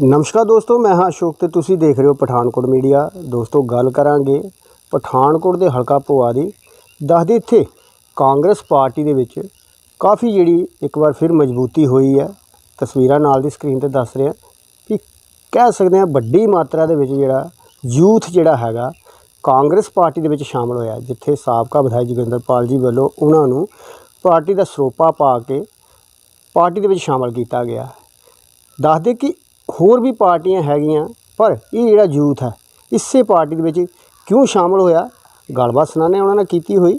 ਨਮਸਕਾਰ ਦੋਸਤੋ, ਮੈਂ ਹਾਂ ਅਸ਼ੋਕ ਤੇ ਤੁਸੀਂ ਦੇਖ ਰਹੇ ਹੋ ਪਠਾਨਕੋਟ ਮੀਡੀਆ। ਦੋਸਤੋ, ਗੱਲ ਕਰਾਂਗੇ ਪਠਾਨਕੋਟ ਦੇ ਹਲਕਾ ਭੋਆ ਦੀ। ਦੱਸਦੇ ਇੱਥੇ ਕਾਂਗਰਸ ਪਾਰਟੀ ਦੇ ਵਿੱਚ ਕਾਫੀ ਜਿਹੜੀ ਇੱਕ ਵਾਰ ਫਿਰ ਮਜ਼ਬੂਤੀ ਹੋਈ ਹੈ। ਤਸਵੀਰਾਂ ਨਾਲ ਦੀ ਸਕਰੀਨ ਤੇ ਦੱਸ ਰਿਹਾ ਕਿ ਕਹਿ ਸਕਦੇ ਹਾਂ ਵੱਡੀ ਮਾਤਰਾ ਦੇ ਵਿੱਚ ਜਿਹੜਾ ਯੂਥ ਜਿਹੜਾ ਹੈਗਾ, ਕਾਂਗਰਸ ਪਾਰਟੀ ਦੇ ਵਿੱਚ ਸ਼ਾਮਲ ਹੋਇਆ, ਜਿੱਥੇ ਸਾਬਕਾ ਵਿਧਾਇਕ ਜੋਗਿੰਦਰਪਾਲ ਜੀ ਵੱਲੋਂ ਉਹਨਾਂ ਨੂੰ ਪਾਰਟੀ ਦਾ ਸਰੋਪਾ ਪਾ ਕੇ ਪਾਰਟੀ ਦੇ ਵਿੱਚ ਸ਼ਾਮਲ ਕੀਤਾ ਗਿਆ। ਦੱਸਦੇ ਕਿ ਹੋਰ ਵੀ ਪਾਰਟੀਆਂ ਹੈਗੀਆਂ ਪਰ ਇਹ ਜਿਹੜਾ ਯੂਥ ਹੈ ਇਸੇ ਪਾਰਟੀ ਦੇ ਵਿੱਚ ਕਿਉਂ ਸ਼ਾਮਲ ਹੋਇਆ? ਗੱਲਬਾਤ ਸੁਣਾਉਂਦੇ ਉਹਨਾਂ ਨਾਲ ਕੀਤੀ ਹੋਈ।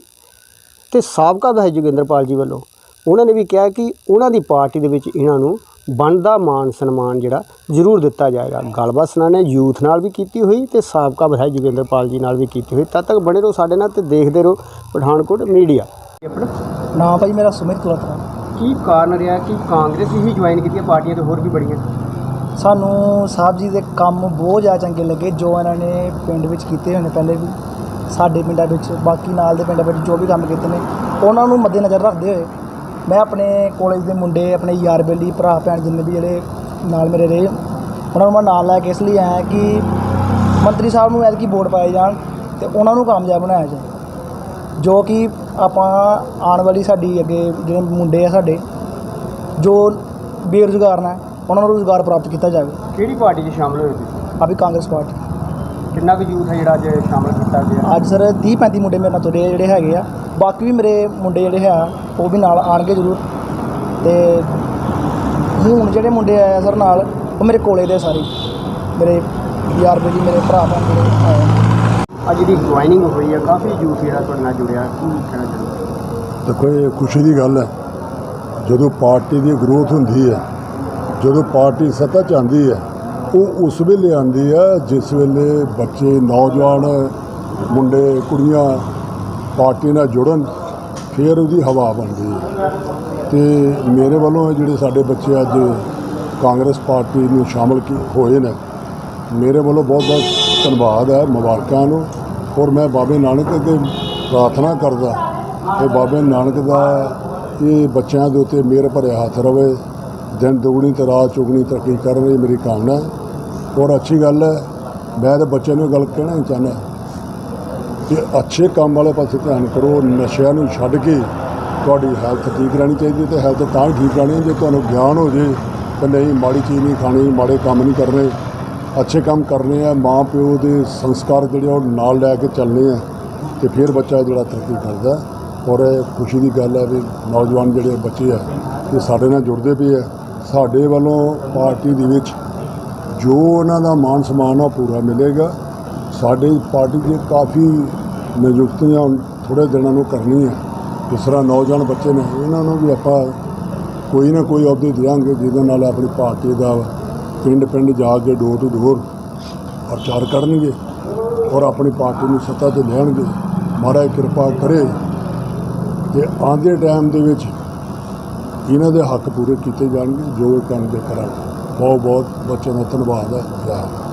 ਤੇ ਸਾਬਕਾ ਵਿਧਾਇਕ ਜੋਗਿੰਦਰਪਾਲ ਜੀ ਵੱਲੋਂ ਉਹਨਾਂ ਨੇ ਵੀ ਕਿਹਾ ਕਿ ਉਹਨਾਂ ਦੀ ਪਾਰਟੀ ਦੇ ਵਿੱਚ ਇਹਨਾਂ ਨੂੰ ਬਣਦਾ ਮਾਨ ਸਨਮਾਨ ਜਿਹੜਾ ਜ਼ਰੂਰ ਦਿੱਤਾ ਜਾਏਗਾ। ਗੱਲਬਾਤ ਸੁਣਾਉਂਦੇ ਯੂਥ ਨਾਲ ਵੀ ਕੀਤੀ ਹੋਈ ਤੇ ਸਾਬਕਾ ਵਿਧਾਇਕ ਜੋਗਿੰਦਰਪਾਲ ਜੀ ਨਾਲ ਵੀ ਕੀਤੀ ਹੋਈ। ਤਦ ਤੱਕ ਬਣੇ ਰਹੋ ਸਾਡੇ ਨਾਲ ਤੇ ਦੇਖਦੇ ਰਹੋ ਪਠਾਨਕੋਟ ਮੀਡੀਆ। ਆਪਣਾ ਨਾਮ ਭਾਈ ਮੇਰਾ ਸੁਮਿਤ ਕੁਲਤਰਾ ਕੀ ਕਾਰਨ ਰਿਹਾ ਕਿ ਕਾਂਗਰਸ ਹੀ ਜੁਆਇਨ ਕੀਤੀਆਂ ਪਾਰਟੀਆਂ ਤੇ ਹੋਰ ਵੀ ਬੜੀਆਂ? ਸਾਨੂੰ ਸਾਹਿਬ ਜੀ ਦੇ ਕੰਮ ਬਹੁਤ ਜ਼ਿਆਦਾ ਚੰਗੇ ਲੱਗੇ, ਜੋ ਇਹਨਾਂ ਨੇ ਪਿੰਡ ਵਿੱਚ ਕੀਤੇ ਹੋਏ ਨੇ ਪਹਿਲੇ ਵੀ, ਸਾਡੇ ਪਿੰਡਾਂ ਵਿੱਚ, ਬਾਕੀ ਨਾਲ ਦੇ ਪਿੰਡਾਂ ਵਿੱਚ ਜੋ ਵੀ ਕੰਮ ਕੀਤੇ ਨੇ, ਉਹਨਾਂ ਨੂੰ ਮੱਦੇਨਜ਼ਰ ਰੱਖਦੇ ਹੋਏ ਮੈਂ ਆਪਣੇ ਕਾਲਜ ਦੇ ਮੁੰਡੇ, ਆਪਣੇ ਯਾਰ ਬੇਲੀ, ਭਰਾ, ਭੈਣ ਜਿੰਨੇ ਵੀ ਜਿਹੜੇ ਨਾਲ ਮੇਰੇ ਰਹੇ, ਉਹਨਾਂ ਨੂੰ ਮੈਂ ਨਾਲ ਲੈ ਕੇ ਇਸ ਲਈ ਆਇਆ ਕਿ ਮੰਤਰੀ ਸਾਹਿਬ ਨੂੰ ਐਤਕੀ ਵੋਟ ਪਾਏ ਜਾਣ ਤੇ ਉਹਨਾਂ ਨੂੰ ਕਾਮਯਾਬ ਬਣਾਇਆ ਜਾਏ। ਜੋ ਕਿ ਆਪਾਂ ਆਉਣ ਵਾਲੀ ਸਾਡੀ ਅੱਗੇ ਜਿਹੜੇ ਮੁੰਡੇ ਆ ਸਾਡੇ, ਜੋ ਬੇਰੁਜ਼ਗਾਰ ਨੇ ਉਹਨਾਂ ਨੂੰ ਰੁਜ਼ਗਾਰ ਪ੍ਰਾਪਤ ਕੀਤਾ ਜਾਵੇ। ਕਿਹੜੀ ਪਾਰਟੀ 'ਚ ਸ਼ਾਮਲ ਹੋਏ ਤੁਸੀਂ? ਆ ਵੀ ਕਾਂਗਰਸ ਪਾਰਟੀ। ਕਿੰਨਾ ਕੁ ਯੂਥ ਹੈ ਜਿਹੜਾ ਅੱਜ ਸ਼ਾਮਲ ਕੀਤਾ ਗਿਆ? ਅੱਜ ਸਰ 30 35 ਮੁੰਡੇ ਮੇਰੇ ਨਾਲ ਤੁਰੇ ਆ ਜਿਹੜੇ ਹੈਗੇ ਆ। ਬਾਕੀ ਵੀ ਮੇਰੇ ਮੁੰਡੇ ਜਿਹੜੇ ਆ ਉਹ ਵੀ ਨਾਲ ਆਣਗੇ ਜ਼ਰੂਰ। ਤੇ ਹੁਣ ਜਿਹੜੇ ਮੁੰਡੇ ਆਏ ਆ ਸਰ ਨਾਲ ਉਹ ਮੇਰੇ ਕੋਲੇ ਦੇ ਸਾਰੇ। ਮੇਰੇ ਯਾਰ ਬੇਲੀ ਮੇਰੇ ਭਰਾ ਭੈਣ ਜਿਹੜੇ ਆਏ ਆ। ਅੱਜ ਦੀ ਜੁਆਇਨਿੰਗ ਹੋਈ ਹੈ ਕਾਫੀ ਯੂਥ ਜਿਹੜਾ ਤੁਹਾਡੇ ਨਾਲ ਜੁੜਿਆ ਕੀ ਕਹਿਣਾ ਚਾਹੁੰਦੇ ਦੇਖੋ ਇਹ ਖੁਸ਼ੀ ਦੀ ਗੱਲ ਹੈ। ਜਦੋਂ ਪਾਰਟੀ ਦੀ ਗਰੋਥ ਹੁੰਦੀ ਹੈ ਜਦੋਂ ਪਾਰਟੀ ਸੱਤਾ 'ਚ ਆਉਂਦੀ ਹੈ, ਉਹ ਉਸ ਵੇਲੇ ਆਉਂਦੀ ਹੈ ਜਿਸ ਵੇਲੇ ਬੱਚੇ, ਨੌਜਵਾਨ, ਮੁੰਡੇ, ਕੁੜੀਆਂ ਪਾਰਟੀ ਨਾਲ ਜੁੜਨ, ਫਿਰ ਉਹਦੀ ਹਵਾ ਬਣਦੀ ਹੈ। ਤੇ ਮੇਰੇ ਵੱਲੋਂ ਜਿਹੜੇ ਸਾਡੇ ਬੱਚੇ ਅੱਜ ਕਾਂਗਰਸ ਪਾਰਟੀ ਨੂੰ ਸ਼ਾਮਲ ਕੀ ਹੋਏ ਨੇ, ਮੇਰੇ ਵੱਲੋਂ ਬਹੁਤ ਬਹੁਤ ਧੰਨਵਾਦ ਹੈ ਮੁਬਾਰਕਾਂ ਨੂੰ। ਔਰ ਮੈਂ ਬਾਬੇ ਨਾਨਕ ਅੱਗੇ ਪ੍ਰਾਰਥਨਾ ਕਰਦਾ ਕਿ ਬਾਬੇ ਨਾਨਕ ਦਾ ਇਹ ਬੱਚਿਆਂ ਦੇ ਉੱਤੇ ਮਿਹਰ ਭਰਿਆ ਹੱਥ ਰਵੇ ਦਿਨ ਦੁਗਣੀ ਤੇ ਰਾਤ ਚੁਗਣੀ ਤਰੱਕੀ ਕਰਨ ਇਹ ਮੇਰੀ ਕਾਮਨਾ ਹੈ। ਔਰ ਅੱਛੀ ਗੱਲ ਹੈ, ਮੈਂ ਤਾਂ ਬੱਚਿਆਂ ਨੂੰ ਇਹ ਗੱਲ ਕਹਿਣਾ ਹੀ ਚਾਹੁੰਦਾ ਕਿ ਅੱਛੇ ਕੰਮ ਵਾਲੇ ਪਾਸੇ ਧਿਆਨ ਕਰੋ, ਨਸ਼ਿਆਂ ਨੂੰ ਛੱਡ ਕੇ ਤੁਹਾਡੀ ਹੈਲਥ ਠੀਕ ਰਹਿਣੀ ਚਾਹੀਦੀ ਹੈ ਤੇ ਹੈਲਥ ਤਾਂ ਹੀ ਠੀਕ ਰਹਿਣੀ ਹੈ। ਜੇ ਤੁਹਾਨੂੰ ਗਿਆਨ ਹੋ ਜੇ ਕਿ ਨਹੀਂ, ਮਾੜੀ ਚੀਜ਼ ਨਹੀਂ ਖਾਣੀ, ਮਾੜੇ ਕੰਮ ਨਹੀਂ ਕਰਨੇ, ਅੱਛੇ ਕੰਮ ਕਰਨੇ ਆ, ਮਾਂ ਪਿਓ ਦੇ ਸੰਸਕਾਰ ਜਿਹੜੇ ਉਹ ਨਾਲ ਲੈ ਕੇ ਚੱਲਨੇ ਆ ਤੇ ਫਿਰ ਬੱਚਾ ਜਿਹੜਾ ਤਰੱਕੀ ਕਰਦਾ ਔਰ ਇਹ ਖੁਸ਼ੀ ਦੀ ਗੱਲ ਹੈ ਵੀ ਨੌਜਵਾਨ ਜਿਹੜੇ ਬੱਚੇ ਆ, ਇਹ ਸਾਡੇ ਨਾਲ ਜੁੜਦੇ ਪਏ ਆ। ਸਾਡੇ ਵੱਲੋਂ ਪਾਰਟੀ ਦੇ ਵਿੱਚ ਜੋ ਉਹਨਾਂ ਦਾ ਮਾਨ ਸਨਮਾਨ ਆ ਉਹ ਪੂਰਾ ਮਿਲੇਗਾ। ਸਾਡੀ ਪਾਰਟੀ ਦੇ ਕਾਫੀ ਨਿਯੁਕਤੀਆਂ ਹੁਣ ਥੋੜੇ ਦਿਨਾਂ ਨੂੰ ਕਰਨੀਆਂ ਜਿਸ ਤਰ੍ਹਾਂ ਨੌਜਵਾਨ ਬੱਚੇ ਨੇ, ਇਹਨਾਂ ਨੂੰ ਵੀ ਆਪਾਂ ਕੋਈ ਨਾ ਕੋਈ ਅਹੁਦੇ ਦਿਆਂਗੇ ਜਿਹਦੇ ਨਾਲ ਆਪਣੀ ਪਾਰਟੀ ਦਾ ਪਿੰਡ ਪਿੰਡ ਜਾ ਕੇ ਡੋਰ ਟੂ ਡੋਰ ਪ੍ਰਚਾਰ ਕਰਨਗੇ ਔਰ ਆਪਣੀ ਪਾਰਟੀ ਨੂੰ ਸੱਤਾ ਤੇ ਲਿਆਉਣਗੇ ਮਹਾਰਾਜ ਕਿਰਪਾ ਕਰੇ ਤੇ ਆਉਂਦੇ ਟਾਈਮ ਦੇ ਵਿੱਚ ਇਹਨਾਂ ਦੇ ਹੱਕ ਪੂਰੇ ਕੀਤੇ ਜਾਣਗੇ, ਜੋ ਇਹ ਕੰਮ ਕਰਾਂਗੇ ਬਹੁਤ ਬਹੁਤ ਬੱਚਿਆਂ ਦਾ ਧੰਨਵਾਦ ਹੈ ਜੈ ਹਿੰਦ।